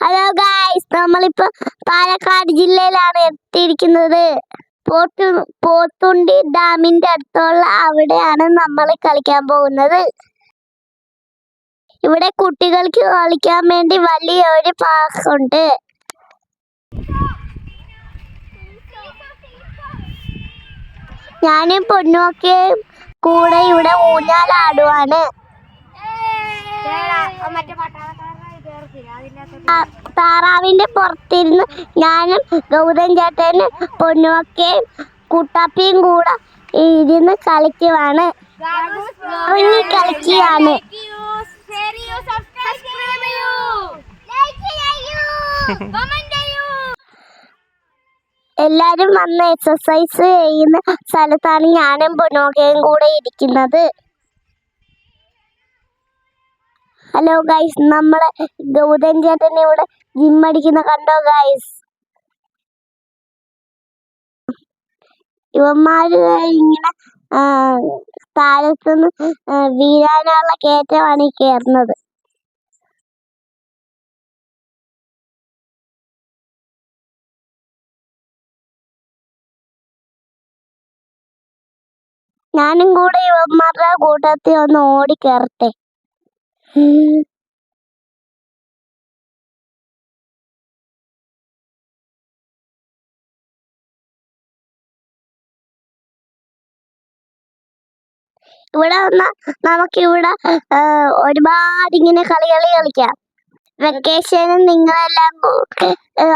Hello guys നമ്മളിപ്പോ പാലക്കാട് ജില്ലയിലാണ് എത്തിയിരിക്കുന്നത്. പോത്തു പോത്തുണ്ടി ഡാമിന്റെ അടുത്തുള്ള അവിടെയാണ് നമ്മൾ കളിക്കാൻ പോകുന്നത്. ഇവിടെ കുട്ടികൾക്ക് കളിക്കാൻ വേണ്ടി വലിയ ഒരു പാർക്ക് ഉണ്ട്. ഞാനും പൊന്നുമൊക്കെ കൂടെ ഇവിടെ ഊഞ്ഞാലാടുവാണ്. ആ, താറാവിന്റെ പുറത്തിരുന്ന് ഞാനും ഗൗതം ചേട്ടനും പൊന്നുമൊക്കെയും കൂട്ടാപ്പിയും കൂടെ ഇരുന്ന് കളിക്കുവാണ്. കളിക്കുകയാണ്. എല്ലാരും വന്ന് എക്സസൈസ് ചെയ്യുന്ന സ്ഥലത്താണ് ഞാനും പൊന്നോക്കയും കൂടെ ഇരിക്കുന്നത്. ഹലോ ഗൈസ് നമ്മളെ ഗൗതം ചേട്ടൻ ഇവിടെ ജിം കണ്ടോ ഗൈസ് ഇവന്മാര് ഇങ്ങനെ സ്ഥാനത്തുനിന്ന് വീഴാനുള്ള കയറ്റമാണ് ഈ കയറുന്നത്. ഞാനും കൂടെ ഇവന്മാരുടെ കൂട്ടത്തിൽ ഒന്ന് ഓടി ഇവിടെ വന്നാ നമുക്ക് ഇവിടെ ഒരുപാട് ഇങ്ങനെ കളികൾ കളിക്കാം. വെക്കേഷനും നിങ്ങളെല്ലാം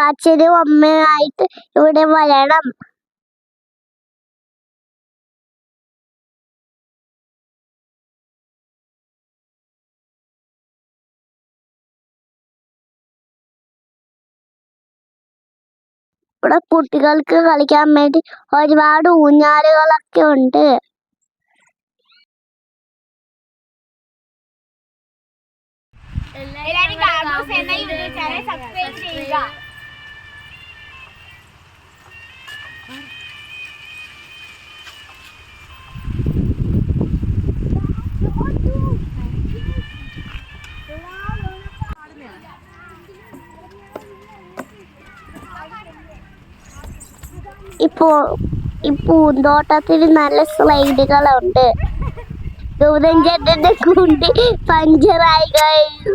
അച്ഛനും അമ്മയും ആയിട്ട് ഇവിടെ വരണം. ഇവിടെ കുട്ടികൾക്ക് കളിക്കാൻ വേണ്ടി ഒരുപാട് ഊഞ്ഞാലുകളൊക്കെ ഉണ്ട്. എല്ലാവരും ചാനൽ സബ്സ്ക്രൈബ് ഇപ്പോ ഈ പൂന്തോട്ടത്തിൽ നല്ല സ്ലൈഡുകളുണ്ട്. ഗൗതം ചേട്ടന്റെ കുണ്ടി പഞ്ചറായി കഴിഞ്ഞു.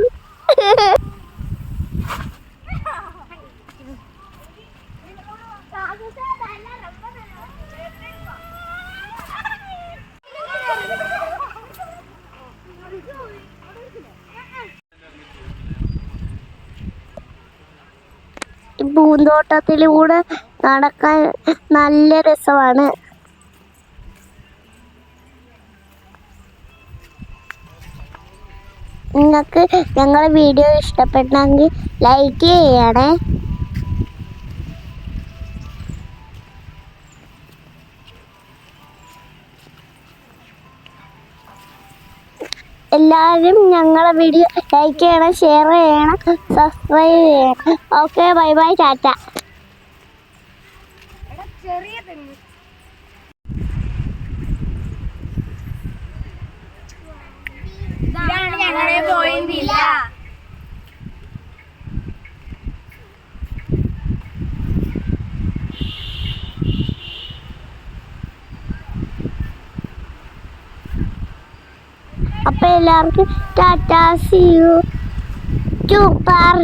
പൂന്തോട്ടത്തിലൂടെ നടക്കാൻ നല്ല രസമാണ്. നിങ്ങൾക്ക് ഞങ്ങളുടെ വീഡിയോ ഇഷ്ടപ്പെട്ടെങ്കിൽ ലൈക്ക് ചെയ്യണേ. എല്ലാവരും ഞങ്ങളുടെ വീഡിയോ ലൈക്ക് ചെയ്യണം ഷെയർ ചെയ്യണം സബ്സ്ക്രൈബ് ചെയ്യണം. Okay bye bye tata. ചെറിയ തെങ്ങ്. ഇതാണ് ഞങ്ങളുടെ പോയിന്റ് ഇല്ല. അപ്പൊ എല്ലാവർക്കും ടാറ്റാ സി യു ടു പാർ